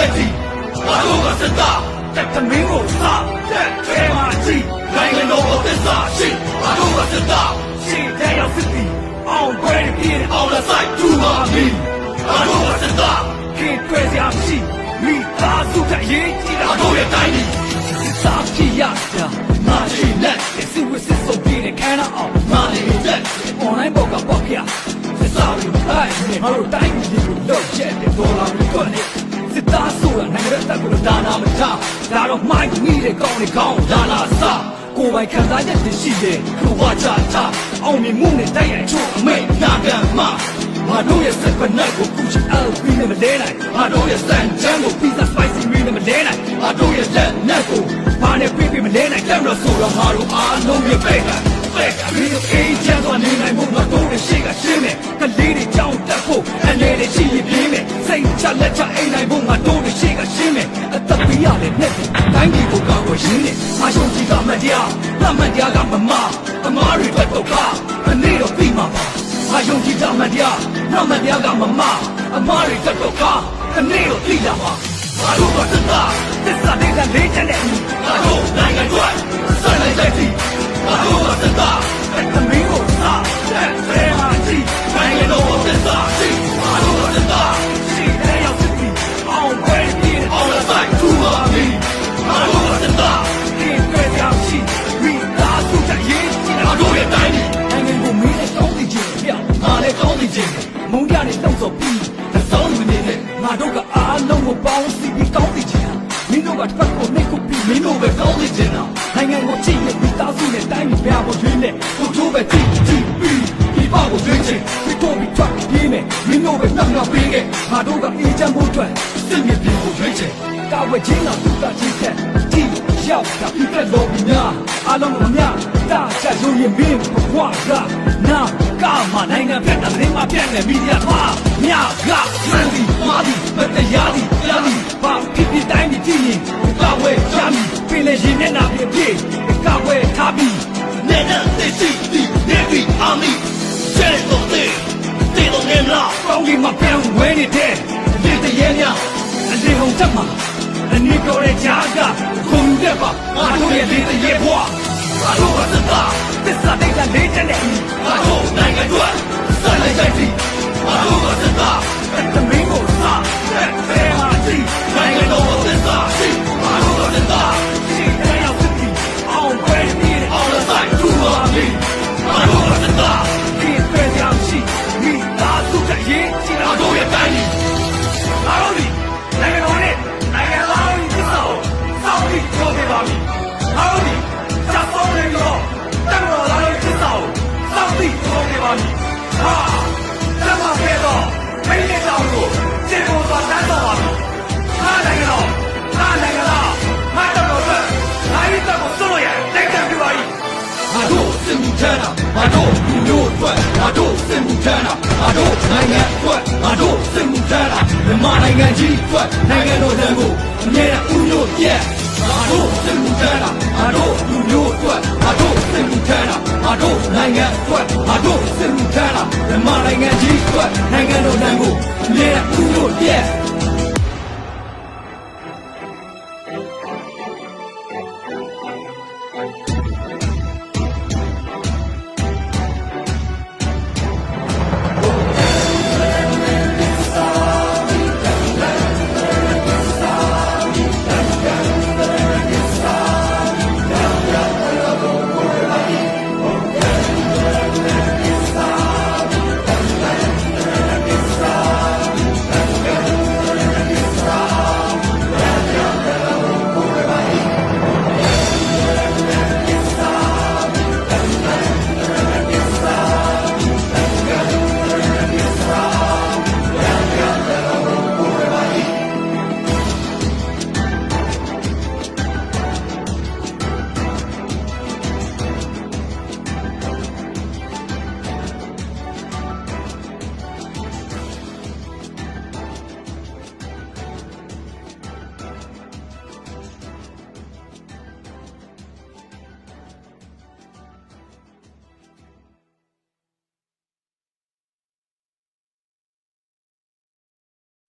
ချက်ကြီးငါတို့ကစတာတက်သမင်းကိုစားတက်ခဲမှကြည့်နိုင်ငံတော်ကိုသစ္စာရှိငါတို့ကစတာရှင်းတဲ့ရောက်စစ်တီအောင်ပွဲပြေးအောင်လက်ဆိုင်တူပါမီငါတို့ကစတာခင်တွဲစရာမရှိမိသားစုကရေးကြည့်တာတို့ရဲ့တိုင်းပြည်စာပြရတာမာရှိလက်စစ်ဝစ်စစ်စုပ်ပြေးတဲ့ခန္ဓာအောင်မာနေတဲ့ online ဘောကပေါက်ရစစ်စာရီဟိုင်းငါတို့တိုင်းပြည်ကိုလောက်ချက်တဲ့ဒေါ်လာတွေကွနဲ့ စစ်သားဆိုတာနိုင်ငံရဲ့တပ်ကိုဒါနာမထားဒါတော့မိုက်မိတဲ့ကောင်းတဲ့ကောင်းလာလာစားကိုယ်ပိုင်ခံစားချက်တွေရှိတယ်ကိုဝါချတာအောင်မြင်မှုနဲ့တိုက်ရိုက်ချို့အမိတ်နာခံမှာငါတို့ရဲ့စက်ပနက်ကိုကုချီအပ်ပြီးနဲ့မလဲနိုင်ငါတို့ရဲ့စံချမ်းကို pizza spicy မင်းနဲ့မလဲနိုင်ငါတို့ရဲ့လက်နက်ကိုဘာနဲ့ပြေးပြေးမလဲနိုင်ကင်မရာဆိုတော့ငါတို့အားလုံးရဲ့ပဲ့ကပဲ့ကမင်းတို့အေးချ ရင်းနေအရှုံးကြီးကမတရားတမန်တရားကမမအမားတွေတော့တော့ကနေတော့ပြီးမှာပါအယုံကြည်တမန်တရားနမန်တရားကမမအမားတွေတော့တော့ကနေတော့ပြီးလာပါငါတို့ကသစ္စာသစ္စာတွေကလေးချက်နဲ့ငါတို့နိုင်ငံတော်ဆက်လိုက်တဲ့စီငါတို့ကသစ္စာသမီး ငါတို့ကအားလုံးကိုပေါင်းစည်းပြီးကောင်းသိခြင်းမင်းတို့ကတစ်ဖက်ကိုနှိတ်ကိုပြီးမင်းတို့ပဲကောင်းသိခြင်းတော့နိုင်ငံကိုကြည့်နေမိသားစုနဲ့တိုင်းပြည်ပြဖို့ရွေးနဲ့ကိုချိုးပဲကြည့်ကြည့်ပြီးဒီပေါ့ကိုရွေးချင်ဒီတော့ပြီးထွက်ပြေးမယ်မင်းတို့ပဲနှောက်နှောက်ပေးခဲ့ငါတို့ကအေးချမ်းဖို့အတွက်စစ်မြေပြင်ကိုရွေးချင်ကာဝယ်ခြင်းတော့သူကကြည့်တဲ့ဒီရောက်တာဒီကလော်ဘီညာအလုံးမများတာချရုံရင်မင်းဘွားကနာကမနိုင်ငံဖက်တဲ့မင်းမပြတ်နေမီဒီယာမှာ မြကမှန်ဒီမာဒီမတရားဒီတရားဒီဘာဖြစ်ဖြစ်တိုင်းဒီကြည့်ရင်ကဝဲရမီပင်လေရင်နဲ့နာပြပြကဝဲထားပြီးနေနဲ့သိစီဒီနေပြီးအာမီကျဲတော့တဲ့တဲ့တော့ငယ်လားကောင်းကြီးမပြောင်းဝဲနေတဲ့ဒီတရေများအလေးဟုံတက်မှာအနီးကိုရဲ့ကြားကခုံတက်ပါငါတို့ရဲ့ဒီတရေဘွားငါတို့ကသစ္စာသစ္စာတဲ့ကလေးတဲ့ငါတို့ ထမ်းတာငါတို့လူမျိုးအတွက်ငါတို့စင်မှုထမ်းတာငါတို့နိုင်ငံအတွက်ငါတို့စင်မှုထမ်းတာမြန်မာနိုင်ငံကြီးအတွက်နိုင်ငံတော်တန်ကိုအမြဲတမ်းဦးညွတ်ပြက်ငါတို့စင်မှုထမ်းတာငါတို့လူမျိုးအတွက်ငါတို့စင်မှုထမ်းတာငါတို့နိုင်ငံအတွက်ငါတို့စင်မှုထမ်းတာမြန်မာနိုင်ငံကြီးအတွက်နိုင်ငံတော်တန်ကိုအမြဲတမ်းဦးညွတ်ပြက်